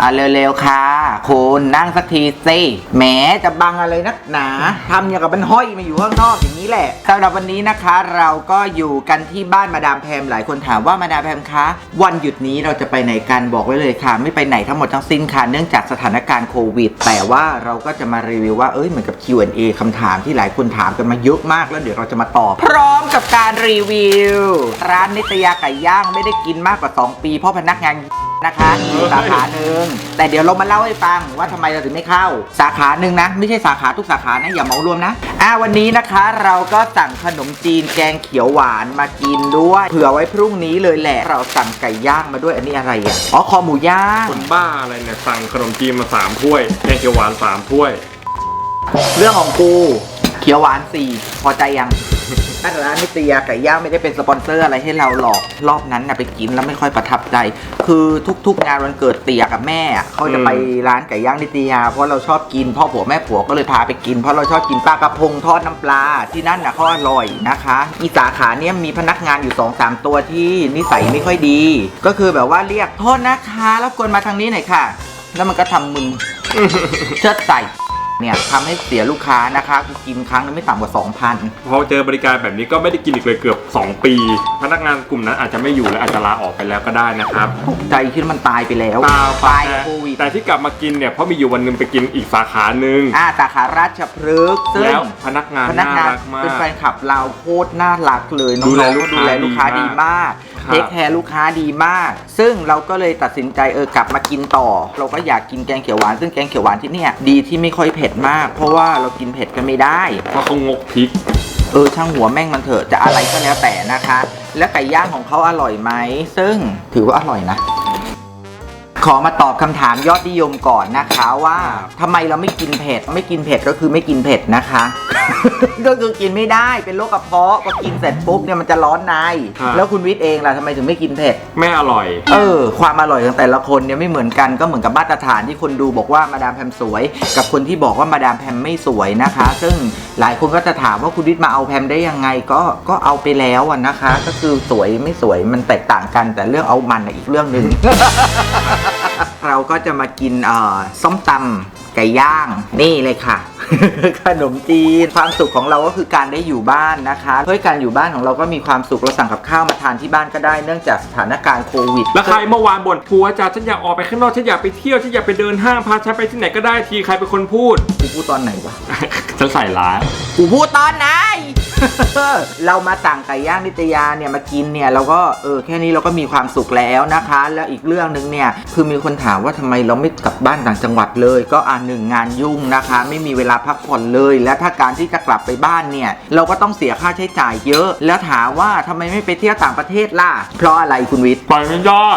อ่าเร็วๆค่ะ คุณนั่งสักทีสิแหมจะบังอะไรนักหนาทำอย่างกับมันห้อยมาอยู่ข้างนอกอย่างนี้แหละสำหรับวันนี้นะคะ เราก็อยู่กันที่บ้านมาดามแพมหลายคนถามว่ามาดามแพมคะ วันหยุดนี้เราจะไปไหนกันบอกไว้เลยค่ะ ไม่ไปไหนทั้งหมดทั้งสิ้นค่ะเนื่องจากสถานการณ์โควิด แต่ว่าเราก็จะมารีวิวว่าเอ้ยเหมือนกับ Q&A คำถามที่หลายคนถามกันมาเยอะมากแล้วเดี๋ยวเราจะมาตอบ พร้อมกับการรีวิว ร้านนิตยาไก่ย่างไม่ได้กินมากกว่า 2 ปีเพราะพนักงาน นะคะอยู่สาขาหนึ่งแต่เดี๋ยวเรามาเล่าให้ฟังว่าทำไมเราถึงไม่เข้า สาขาหนึ่งนะ ไม่ใช่สาขาทุกสาขานะอย่าเหมารวมนะอ่าวันนี้นะคะเราก็สั่งขนมจีนแกงเขียวหวานมากินด้วยเผื่อไว้พรุ่งนี้เลยแหละ เราสั่งไก่ย่างมาด้วยอันนี้อะไรอะอ๋อคอหมูย่างคนบ้าอะไรเนี่ยสั่งขนมจีนมาสามถ้วยแกงเขียวหวานสามถ้วย เรื่องของกูเขียวหวานสี่พอใจยังถ้าร้านนิตยาไก่ย่างไม่ได้เป็นสปอนเซอร์อะไรให้เราหรอกรอบนั้นนะไปกินแล้วไม่ค่อยประทับใจ คือทุกๆงานวันเกิดเตี่ยกับแม่อะเขาจะไปร้านไก่ย่างนิตยา เพราะเราชอบกินพ่อผัวแม่ผัวก็เลยพาไปกิน เพราะเราชอบกินปลากระพงทอดน้ำปลาที่นั่นนะเขาอร่อยนะคะ อีสาขาเนี้ยมีพนักงานอยู่2อสามตัวที่นิสัยไม่ค่อยดี ก็คือแบบว่าเรียกโทษนะคะแล้วกวนมาทางนี้หน่อยค่ะ แล้วมันก็ทำมึงเชิดใส่ เนี่ยทำให้เสียลูกค้านะคะกูกินครั้งนึงไม่ต่ำกว่า 2,000 พอเจอบริการแบบนี้ก็ไม่ได้กินอีกเลยเกือบ 2 ปี พนักงานกลุ่มนั้นอาจจะไม่อยู่และอาจจะลาออกไปแล้วก็ได้นะครับตกใจคิดว่ามันตายไปแล้วตาวตายแต่กับโควิดแต่ที่กลับมากินเนี่ยเพราะมีอยู่วันหนึงไปกินอีกสาขาหนึ่งอ่าสาขาราชพฤกษ์ซึ่งแล้วพนักงานพนักานน่างรักมาเป็นแฟกนคลับเราโคตรน่ารักเลยน้ดูแลองๆลูก็กค้าดูแลลูกค้าดีดีมากมากครับ เทคแคร์ลูกค้าดีมาก ซึ่งเราก็เลยตัดสินใจเออกลับมากินต่อ เราก็อยากกินแกงเขียวหวาน ซึ่งแกงเขียวหวานที่เนี่ยดีที่ไม่ค่อยเผ็ดมาก เพราะว่าเรากินเผ็ดกันไม่ได้ เพราะเขางกพริก เออช่างหัวแม่งมันเถอะจะอะไรก็แล้วแต่นะคะ แล้วไก่ย่างของเขาอร่อยไหมซึ่งถือว่าอร่อยนะ ขอมาตอบคำถามยอดนิยมก่อนนะคะว่าทำไมเราไม่กินเผ็ด ไม่กินเผ็ดก็คือไม่กินเผ็ดนะคะ ก็คือกินไม่ได้เป็นโรคกระเพาะพอกินเสร็จปุ๊บเนี่ยมันจะร้อนใน ครับ แล้วคุณวิทย์เองล่ะทำไมถึงไม่กินเผ็ด ไม่อร่อย เออ ความอร่อยของแต่ละคนเนี่ยไม่เหมือนกันก็เหมือนกับมาตรฐานที่คนดูบอกว่ามาดามแพมสวย กับคนที่บอกว่ามาดามแพมไม่สวยนะคะ ซึ่งหลายคนก็จะถามว่าคุณวิทย์มาเอาแพมได้ยังไงก็ก็เอาไปแล้วอะนะคะ ก็คือสวยไม่สวยมันแตกต่างกัน แต่เรื่องเอามันน่ะอีกเรื่องหนึ่ง เราก็จะมากินส้มตำไก่ย่างนี่เลยค่ะ ขนมจีนความสุขของเราก็คือการได้อยู่บ้านนะคะเพื่อการอยู่บ้านของเราก็มีความสุขเราสั่งกับข้าวมาทานที่บ้านก็ได้เนื่องจากสถานการณ์โควิดแล้วใครเมื่อวานบ่นผัวจ้าฉันอยากออกไปข้างนอกฉันอยากไปเที่ยวฉันอยากไปเดินห้างพาฉันไปที่ไหนก็ได้ทีใครเป็นคนพูดกูพูดตอนไหนวะ ฉันใส่ร้ายกูพูดตอนไหน เรามาสั่งไก่ย่างนิตยาเนี่ยมากินเนี่ยเราก็เออแค่นี้เราก็มีความสุขแล้วนะคะ แล้วอีกเรื่องหนึ่งเนี่ยคือมีคนถามว่าทำไมเราไม่กลับบ้านต่างจังหวัดเลย ก็อ่าหนึ่งงานยุ่งนะคะ ไม่มีเวลาพักผ่อนเลย และถ้าการที่จะกลับไปบ้านเนี่ย เราก็ต้องเสียค่าใช้จ่ายเยอะ แล้วถามว่าทำไมไม่ไปเที่ยวต่างประเทศล่ะ เพราะอะไรคุณวิทย์ ไปไม่ได้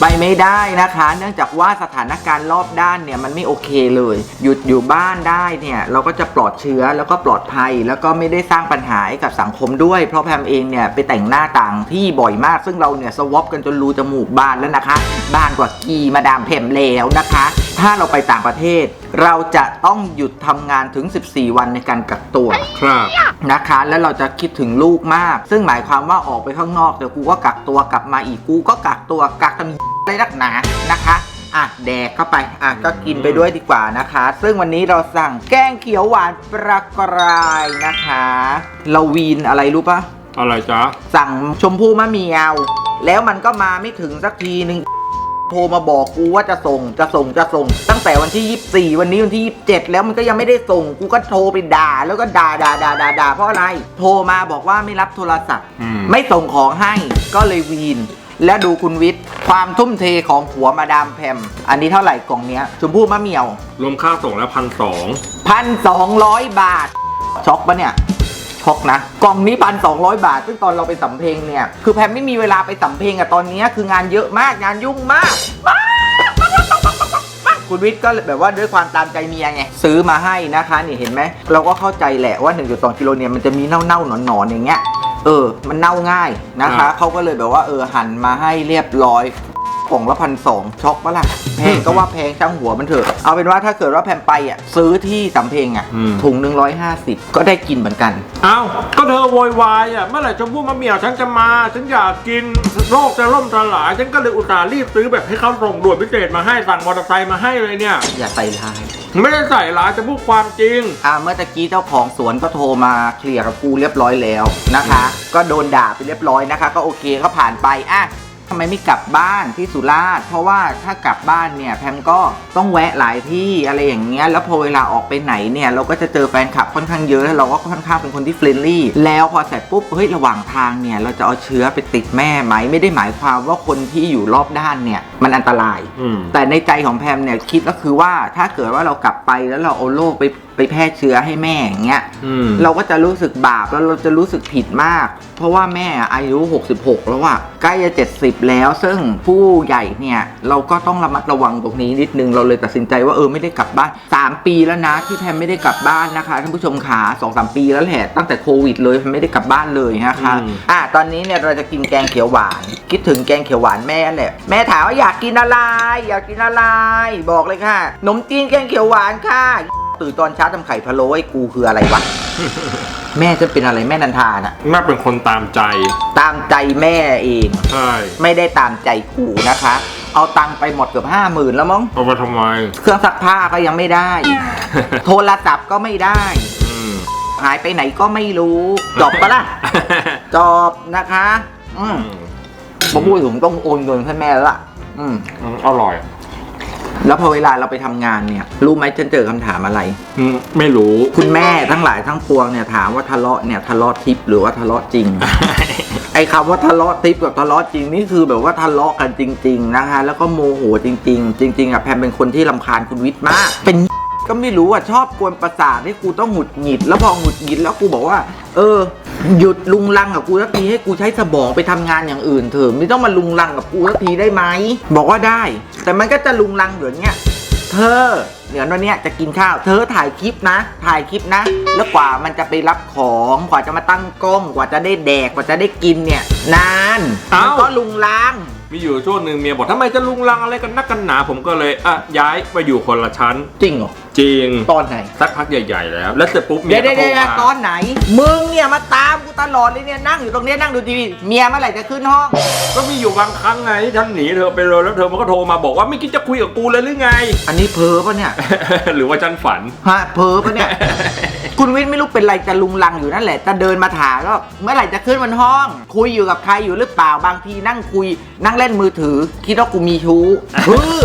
ไปไม่ได้นะคะ เนื่องจากว่าสถานการณ์รอบด้านเนี่ยมันไม่โอเคเลย หยุดอยู่บ้านได้เนี่ยเราก็จะปลอดเชื้อแล้วก็ปลอดภัย แล้วก็ไม่ได้สร้างปัญหาให้กับสังคมด้วย เพราะแพมเองเนี่ยไปแต่งหน้าต่างที่บ่อยมาก ซึ่งเราเนี่ยสวอปกันจนรูจมูกบานแล้วนะคะ บ้านกว่ากีมาดามเพมแล้วนะคะถ้าเราไปต่างประเทศ เราจะต้องหยุดทำงานถึง 14 วันในการกักตัว ครับ นะคะ แล้วเราจะคิดถึงลูกมาก ซึ่งหมายความว่าออกไปข้างนอกเดี๋ยวกูก็กักตัวกลับมาอีกกูก็กักตัวกักทำอะไรนักหนานะคะ อะแดกเข้าไป อะก็กินไปด้วยดีกว่านะคะ ซึ่งวันนี้เราสั่งแกงเขียวหวานปลากรายนะคะเราวีนอะไรรู้ปะ อะไรจ๊ะ สั่งชมพู่มะเมียว แล้วมันก็มาไม่ถึงสักทีนึง โทรมาบอกกูว่าจะส่งจะส่งจะส่ง ตั้งแต่วันที่ 24 วันนี้วันที่ 27 แล้วมันก็ยังไม่ได้ส่ง กูก็โทรไปด่า แล้วก็ด่าด่าด่าด่าด่าเพราะอะไร โทรมาบอกว่าไม่รับโทรศัพท์ อืม ไม่ส่งของให้ก็เลยวีน แล้วดูคุณวิทย์ความทุ่มเทของผัวมาดามแพม อันนี้เท่าไหร่กล่องเนี้ยชมพู่มะเหมียว รวมค่าส่งแล้วพันสองพันสองร้อยบาทช็อกปะเนี่ย ช็อกนะ กล่องนี้พันสองร้อยบาท ซึ่งตอนเราไปสำเพ็งเนี่ย คือแพมไม่มีเวลาไปสำเพ็งอะตอนเนี้ยคืองานเยอะมากงานยุ่งมากมากคุณวิทย์ก็แบบว่าด้วยความตามใจเมียไงซื้อมาให้นะคะนี่เห็นไหมเราก็เข้าใจแหละว่า 1.2กิโลเนี่ยมันจะมีเน่าๆหนอนๆอย่างเงี้ยเออ มันเน่าง่ายนะคะ เขาก็เลยแบบว่าเออหั่นมาให้เรียบร้อยโอก ล่องละพันสองช็อกปะล่ะแพงก็ว่าแพงช่างหัวมันเถอะเอาเป็นว่าถ้าเกิดว่าแพมไปอะซื้อที่สำเพ็งอะอืม ถุงหนึ่งร้อยห้าสิบก็ได้กินเหมือนกัน เอ้าก็เธอโวยวายอะเมื่อไหร่ชมพู่มะเหมี่ยวฉันจะมา ฉันอยากกินโลกจะล่มสลาย ฉันก็เลยอุตส่าห์รีบซื้อแบบให้เขาส่งด่วนพิเศษมาให้สั่งมอเตอร์ไซค์มาให้เลยเนี่ย อย่าใส่ร้าย ไม่ได้ใส่ร้ายจะพูดความจริง อ่าเมื่อตะกี้เจ้าของสวนก็โทรมาเคลียร์กับกูเรียบร้อยแล้วนะคะ ก็โดนด่าไปเรียบร้อยนะคะ ก็โอเคก็ผ่านไปอะ ทำไมไม่กลับบ้านที่สุราษฎร์เพราะว่าถ้ากลับบ้านเนี่ยแพมก็ต้องแวะหลายที่อะไรอย่างเงี้ยแล้วพอเวลาออกไปไหนเนี่ยเราก็จะเจอแฟนคลับค่อนข้างเยอะแล้วเราก็ค่อนข้างเป็นคนที่เฟรนลี่แล้วพอเสร็จปุ๊บเฮ้ยระหว่างทางเนี่ยเราจะเอาเชื้อไปติดแม่ไหมไม่ได้หมายความว่าคนที่อยู่รอบด้านเนี่ย มันอันตราย อืม แต่ในใจของแพมเนี่ยคิดก็คือว่าถ้าเกิดว่าเรากลับไปแล้วเราเอาโรคไปไปแพร่เชื้อให้แม่อย่างเงี้ย อืม เราก็จะรู้สึกบาปแล้วเราจะรู้สึกผิดมาก เพราะว่าแม่อายุ 66 แล้วอะใกล้จะ 70 แล้ว ซึ่งผู้ใหญ่เนี่ย เราก็ต้องระมัดระวังตรงนี้นิดนึง เราเลยตัดสินใจว่าเออไม่ได้กลับบ้าน 3 ปีแล้วนะที่แพมไม่ได้กลับบ้านนะคะท่านผู้ชมขาสองสามปีแล้วแหละตั้งแต่โควิดเลยแพมไม่ได้กลับบ้านเลยนะคะอืม อะตอนนี้เนี่ยเราจะกินแกงเขียวหวาน คิดถึงแกงเขียวหวานแม่แหละแม่ถามว่าอยากกินอะไร อยากกินอะไร บอกเลยค่ะขนมจีนแกงเขียวหวานค่ะ ตื่นตอนเช้าทำไข่พะโล้ให้กูคืออะไรวะ แม่จะเป็นอะไรแม่นันทาน่ะ แม่เป็นคนตามใจ ตามใจแม่เอง ใช่ไม่ได้ตามใจกูนะคะ เอาตังค์ไปหมดเกือบห้าหมื่นแล้วมั้ง เอาไปทำไม เครื่องซักผ้าก็ยังไม่ได้ โทรศัพท์ก็ไม่ได้ อืม หายไปไหนก็ไม่รู้ จบปะล่ะ จบนะคะ อืมผมพูดถึงต้องโอนเงินให้แม่แล้วล่ะ อืมอืมอร่อยแล้วพอเวลาเราไปทำงานเนี่ย รู้ไหมฉันเจอคำถามอะไร อืมไม่รู้ คุณแม่ทั้งหลายทั้งปวงเนี่ยถามว่าทะเลาะเนี่ยทะเลาะทิปหรือว่าทะเลาะจริง ไอ้คำว่าทะเลาะทิปกับทะเลาะจริงนี่คือแบบว่าทะเลาะกันจริง ๆ นะคะ แล้วก็โมโหจริง ๆ จริง ๆอะแพมเป็นคนที่ลำคาญคุณวิทย์มาก เป็น ก็ไม่รู้อะชอบกวนประสาทให้กูต้องหงุดหงิด แล้วพอหงุดหงิดแล้วกูบอกว่า เออ หยุดลุงลังกับกูสักทีให้กูใช้สมองไปทำงานอย่างอื่นเถอะไม่ต้องมาลุงลังกับกูสักทีได้ไหมบอกว่าได้ แต่มันก็จะลุงลังอยู่อย่างเงี้ย เธอเดี๋ยววันเนี้ยจะกินข้าว เธอถ่ายคลิปนะ ถ่ายคลิปนะ แล้วกว่ามันจะไปรับของ กว่าจะมาตั้งกล้อง กว่าจะได้แดก กว่าจะได้กินเนี่ย นานเอ้ามัมันก็ลุงลัง มีอยู่ช่วงหนึ่งเมียบอกทำไมจะลุงลังอะไรกันนักกันหนาผมก็เลยอะย้ายไปอยู่คนละชั้น จริงเหรอ จริงตอนไหนสักพักใหญ่ ๆ แล้ว แล้วเสร็จปุ๊บเมีเดี๋ยยวก็เดี๋ยวโทรเดี๋ยวมาตอนไหน มึงเนี่ยมาตามกูตลอดเลยเนี่ยนั่งอยู่ตรงเนี้ยนั่งดูทีวีเมียเมื่อไหร่จะขึ้นห้อง ก็มีอยู่บางครั้งไงที่ฉันหนีเธอไปเลยแล้วเธอมันก็โทรมาบอกว่าไม่คิดจะคุยกับกูเลยหรือไง อันนี้เพ้อปะเนี่ย หรือว่าฉันฝัน ฮะเพ้อปะเนี่ย คุณวิทย์ไม่รู้เป็นไรจะลุงลังอยู่นั่นแหละจะเดินมาถามก็เมื่อไหร่จะขึ้นบนห้อง คุยอยู่กับใครอยู่หรือเปล่าบางทีนั่งคุย นั่งเล่นมือถือ คิดว่ากูมีชู้ ฮือ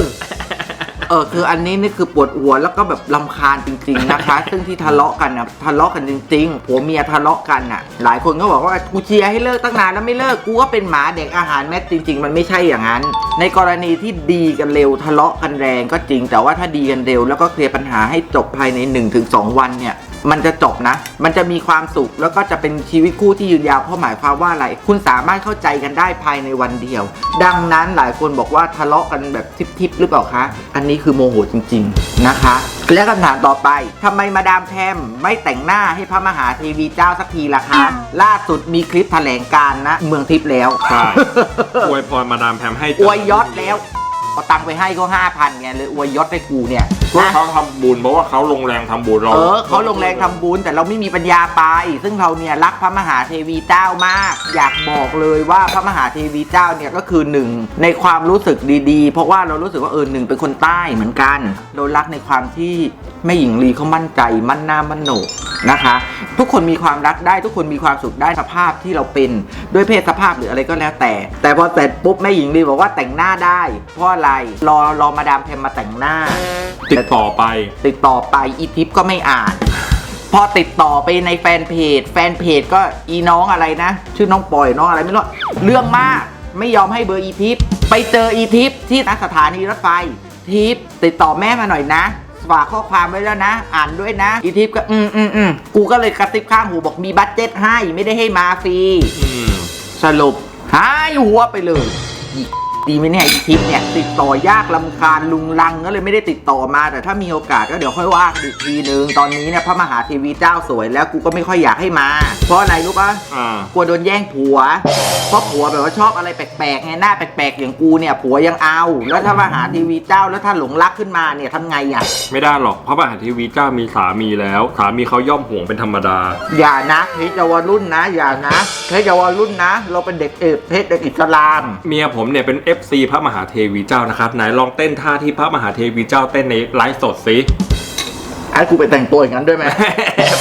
เออคืออันนี้นี่คือปวดหัวแล้วก็แบบลำคาญจริง ๆนะคะ ซึ่งที่ทะเลาะกันนะทะเลาะกันจริงๆผัวเมียทะเลาะกันน่ะ หลายคนก็บอกว่ากูเชียร์ให้เลิกตั้งนานแล้วไม่เลิกกูก็เป็นหมาเด็กอาหารแม็จริง ๆ มันไม่ใช่อย่างนั้น ในกรณีที่ดีกันเร็วทะเลาะกันแรงก็จริง แต่ว่าถ้าดีกันเร็วแล้วก็เคลียร์ปัญหาให้จบภายใน 1-2 วันเนี่ย มันจะจบนะ มันจะมีความสุขแล้วก็จะเป็นชีวิตคู่ที่ยืนยาวเพราะหมายความว่าอะไร คุณสามารถเข้าใจกันได้ภายในวันเดียว ดังนั้นหลายคนบอกว่าทะเลาะกันแบบทิปๆหรือเปล่าคะ อันนี้คือโมโหจริง ๆนะคะ และคำถามต่อไปทำไมมาดามแพมไม่แต่งหน้าให้พระมหาเทวีเจ้าสักทีล่ะคะ ล่าสุดมีคลิปแถลงการณ์นะ เมืองทิพย์แล้ว ใช่อวยพรมาดามแพมให้อวยยศแล้ว เอาตังค์ไปให้ก็ห้าพันไงเลยอวยยศให้กูเนี่ยก็นะเขาทำบุญเพราะว่าเขาลงแรงทำบุญเราเออเขาลงแรงทำบุญแต่เราไม่มีปัญญาไป ซึ่งเราเนี่ยรักพระมหาเทวีเจ้ามาก อยากบอกเลยว่าพระมหาเทวีเจ้าเนี่ยก็คือหนึ่งในความรู้สึกดีๆ เพราะว่าเรารู้สึกว่าเออหนึ่งเป็นคนใต้เหมือนกัน เรารักในความที่แม่หญิงลีเขามั่นใจมั่นหน้ามั่นโหนก นะคะ ทุกคนมีความรักได้ทุกคนมีความสุขได้สภาพที่เราเป็นด้วยเพศสภาพหรืออะไรก็แล้วแต่ แต่พอเสร็จปุ๊บแม่หญิงลีบอกว่าแต่งหน้าได้เพราะอะไรรอรอมาดามเพมมาแต่งหน้า ติดต่อไป ติดต่อไปอีทิปก็ไม่อ่านพอติดต่อไปในแฟนเพจ แฟนเพจก็อีน้องอะไรนะ ชื่อน้องปอยน้องอะไรไม่รู้เรื่องมากไม่ยอมให้เบอร์อีทิปไปเจออีทิปที่สถานีรถไฟ ทิปติดต่อแม่มาหน่อยนะ ฝากข้อความไว้แล้วนะ อ่านด้วยนะ อีทิปก็อืมอืมอืมกูก็เลยกระติบข้างหูบอกมีบัตเจ็ตให้ไม่ได้ให้มาฟรีอืมสรุปหายหัวไปเลยอี ดีไหมเนี่ยไอ้ทิปเนี่ยติดต่อยากลำคาญลุงลังก็เลยไม่ได้ติดต่อมาแต่ถ้ามีโอกาสก็เดี๋ยวค่อยว่าอีกทีนึงตอนนี้เนี่ยพระมหาเทวีเจ้าสวยแล้วกูก็ไม่ค่อยอยากให้มา เพราะอะไรรู้ปะอ่ากลัวโดนแย่งผัว เพราะผัวแบบว่าชอบอะไรแปลกๆไงหน้าแปลกๆอย่างกูเนี่ยผัวยังเอา แล้วถ้ามหาเทีวีเจ้าแล้วถ้าหลงรักขึ้นมาเนี่ยทำไงอะไม่ได้หรอกเพราะมหาเทีวีเจ้ามีสามีแล้ว สามีเขาย่อมห่วงเป็นธรรมดา อย่านะเพชรเยาวรุ่นนะ อย่านะเพชรเยาวรุ่นนะ เราเป็นเด็กเอกเพชรเด็กอิสลาม เมียผมเนี่ยเป็น FC พระมหาเทวีเจ้านะครับไหนลองเต้นท่าที่พระมหาเทวีเจ้าเต้นในไลฟ์สดสิไอ้กูไปแต่งตัวอย่างนั้นด้วยไหม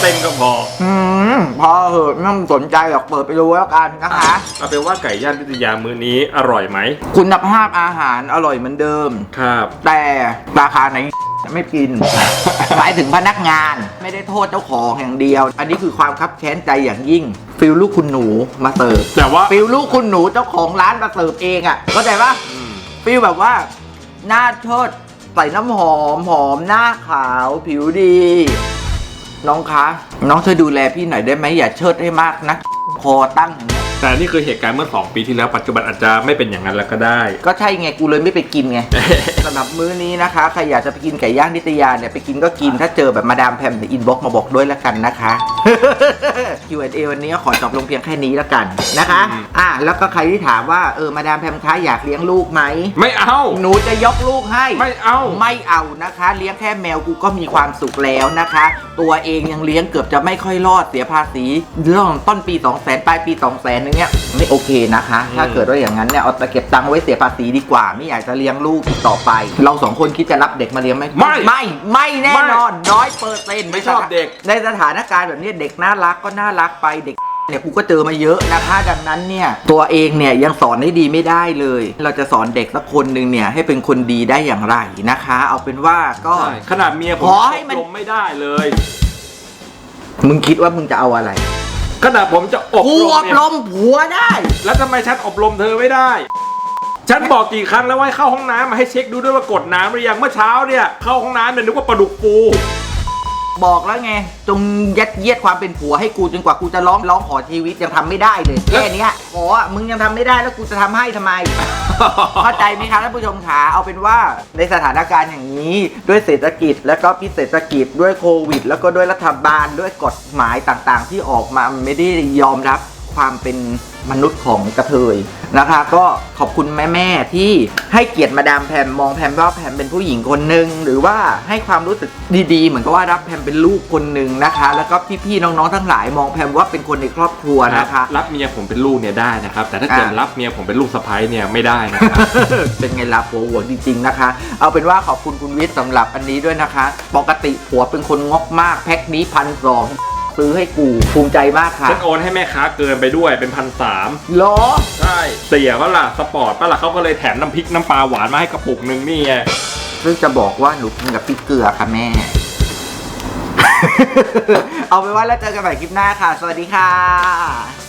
เต้นก็พออืมพอเหอะไม่ต้องสนใจหรอกเปิดไปดูแล้วกันนะคะ เอาเป็นว่าไก่ย่างนิตยามื้อนี้อร่อยไหมคุณภาพอาหารอร่อยเหมือนเดิม ครับ แต่ราคาไหน ไม่กิน หมายถึงพนักงานไม่ได้โทษเจ้าของอย่างเดียว อันนี้คือความคับแค้นใจอย่างยิ่งฟิลลูกคุณหนูมาเสิร์ฟแต่ว่าฟิลลูกคุณหนูเจ้าของร้านมาเสิร์ฟเองอะ่ะเข้าใจปะอืมฟิลแบบว่าหน้าเชิดใส่น้ำหอมหอมหน้าขาวผิวดี น้องคะ น้องช่วยดูแลพี่หน่อยได้ไหมอย่าเชิดให้มากนะคอตั้งอย่างเงี้ยแต่นี่คือเหตุการณ์เมื่อ 2 ปีที่แล้วปัจจุบันอาจจะไม่เป็นอย่างนั้นแล้วก็ได้ ก็ใช่ไงกูเลยไม่ไปกินไง สำหรับมื้อนี้นะคะใครอยากจะไปกินไก่ย่างนิตยาเนี่ยไปกินก็กินถ้าเจอแบบมาดามแพมในอินบ็อกมาบอกด้วยแล้วกันนะคะ Q&A วันนี้ก็ขอจบลงเพียงแค่นี้แล้วกันนะคะอืมอะแล้วก็ใครที่ถามว่าเออมาดามแพมคะอยากเลี้ยงลูกไหมไม่เอา หนูจะยกลูกให้ไม่เอา ไม่เอานะคะ เลี้ยงแค่แมวกูก็มีความสุขแล้วนะคะ ตัวเองยังเลี้ยงเกือบจะไม่ค่อยรอดเสียภาษีเรื่องต้นปี 2 0 0 0 0 0ปลายปี 2 0 0 0 0 0นึงเนี้ยไม่โอเคนะคะ ถ้าเกิดว่าอย่างนั้นเนี่ยเอาแต่เก็บตังค์ไว้เสียภาษีดีกว่า ไม่อยากจะเลี้ยงลูกอีกต่อไปเราสองคนคิดจะรับเด็กมาเลี้ยงไหมไม่ไม่ไม่แน่นอนน้อยเปอร์เซ็นต์ไม่ชอบเด็ก ในสถานการณ์แบบนี้เด็กน่ารักก็น่ารักไปเด็กเนี่ยกูก็เจอมาเยอะนะคะดังนั้นเนี่ยตัวเองเนี่ยยังสอนได้ดีไม่ได้เลย เราจะสอนเด็กสักคนหนึ่งเนี่ยให้เป็นคนดีได้อย่างไรนะคะ เอาเป็นว่าก็ใช่ขนาดเมียผมขอให้มันอบรมไม่ได้เลย มึงคิดว่ามึงจะเอาอะไรขนาดผมจะอบกูรอมบเนี่ยรมผัวได้ แล้วทำไมฉันอบรมเธอไม่ได้ ฉันบอกกี่ครั้งแล้วว่าให้เข้าห้องน้ำมาให้เช็คดูด้วยว่ากดน้ำหรือยังเมื่อเช้าเนี่ยเข้าห้องน้ำเนี่ยนึกว่าปลาดุกฟูบอกแล้วไง จงยัดเยียดความเป็นผัวให้กูจนกว่ากูจะร้องร้องขอชีวิตยังทำไม่ได้เลยแค่เนี้ยขออะมึงยังทำไม่ได้แล้วกูจะทำให้ทำไม เข้าใจไหมคะท่านผู้ชมขาเอาเป็นว่าในสถานการณ์อย่างนี้ด้วยเศรษฐกิจแล้วก็พิษเศรษฐกิจด้วยโควิด แล้วก็ด้วยรัฐบาลด้วยกฎหมายต่างๆ ที่ออกมาไม่ได้ยอมรับ ความเป็นมนุษย์ของกระเทยนะคะ ก็ขอบคุณแม่ๆที่ให้เกียรติมาดามแพมมองแพมว่าแพมเป็นผู้หญิงคนหนึ่งหรือว่าให้ความรู้สึกดีๆ เหมือนกับว่ารับแพมเป็นลูกคนหนึ่งนะคะ แล้วก็พี่ๆน้องๆทั้งหลายมองแพมว่าเป็นคนในครอบครัวนะคะ รับเมียผมเป็นลูกเนี่ยได้นะครับ แต่ถ้าเกิดอะรับเมียผมเป็นลูกสะใภ้เนี่ยไม่ได้นะครับ เป็นไงล่ะผัวหัวจริงๆนะคะ เอาเป็นว่าขอบคุณคุณวิทย์สำหรับอันนี้ด้วยนะคะ ปกติผัวเป็นคนงกมากแพ็คนี้พันสอง ซื้อให้กูภูมิใจมากค่ะฉันโอนให้แม่ค้าเกินไปด้วยเป็นพันสามเหรอ ใช่เสียว่าล่ะสปอร์ตปะล่ะเขาก็เลยแถมน้ำพริกน้ำปลาหวานมาให้กระปุกหนึ่งนี่ไงซึ่งจะบอกว่าหนูกินกับพริกเกลือค่ะแม่ เอาเป็นว่าแล้วเจอกันใหม่คลิปหน้าค่ะ สวัสดีค่ะ